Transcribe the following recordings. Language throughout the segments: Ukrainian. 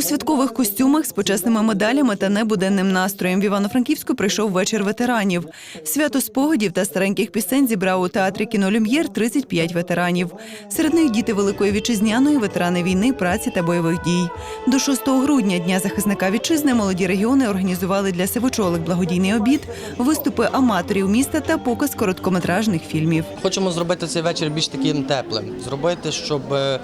У святкових костюмах з почесними медалями та небуденним настроєм в Івано-Франківську прийшов вечір ветеранів. Свято спогадів та стареньких пісень зібрав у театрі кіно «Люм'єр» 35 ветеранів. Серед них діти Великої вітчизняної, ветерани війни, праці та бойових дій. До 6 грудня Дня захисника вітчизни молоді регіони організували для сивочолих благодійний обід, виступи аматорів міста та показ короткометражних фільмів. Хочемо зробити цей вечір більш таким теплим, зробити, щоб е,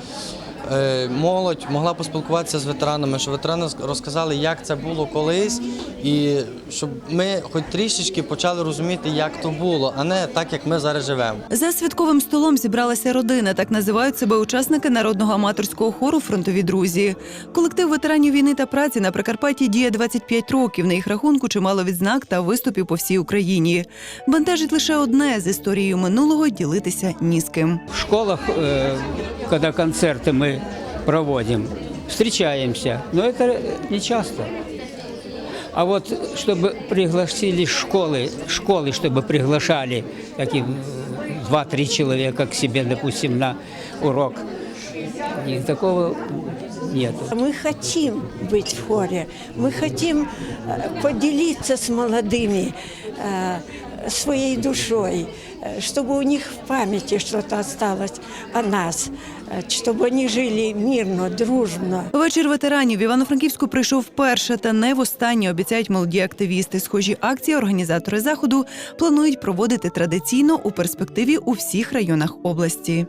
молодь могла поспілкуватися з ветеранами, щоб ветерани розказали, як це було колись, і щоб ми хоч трішечки почали розуміти, як то було, а не так, як ми зараз живемо. За святковим столом зібралася родина. Так називають себе учасники народного аматорського хору Фронтові друзі. Колектив ветеранів війни та праці на Прикарпатті діє 25 років. На їх рахунку чимало відзнак та виступів по всій Україні. Бентежить лише одне з історією минулого ділитися ні з ким. В школах, э, когда концерты мы проводим, встречаемся, но это не часто. А вот чтобы пригласили школы, школы, чтобы приглашали такие э, два-три человека к себе, допустим, на урок, и такого нет. Мы хотим быть в хоре, мы хотим э, поделиться с молодыми э, своей душой, э, чтобы у них в памяти что-то осталось о нас, э, чтобы они жили мирно, дружно. Вечір ветеранів в Івано-Франківську прийшов вперше та не востаннє обіцяють молоді активісти. Схожі акції організатори заходу планують проводити традиційно у перспективі у всіх районах області.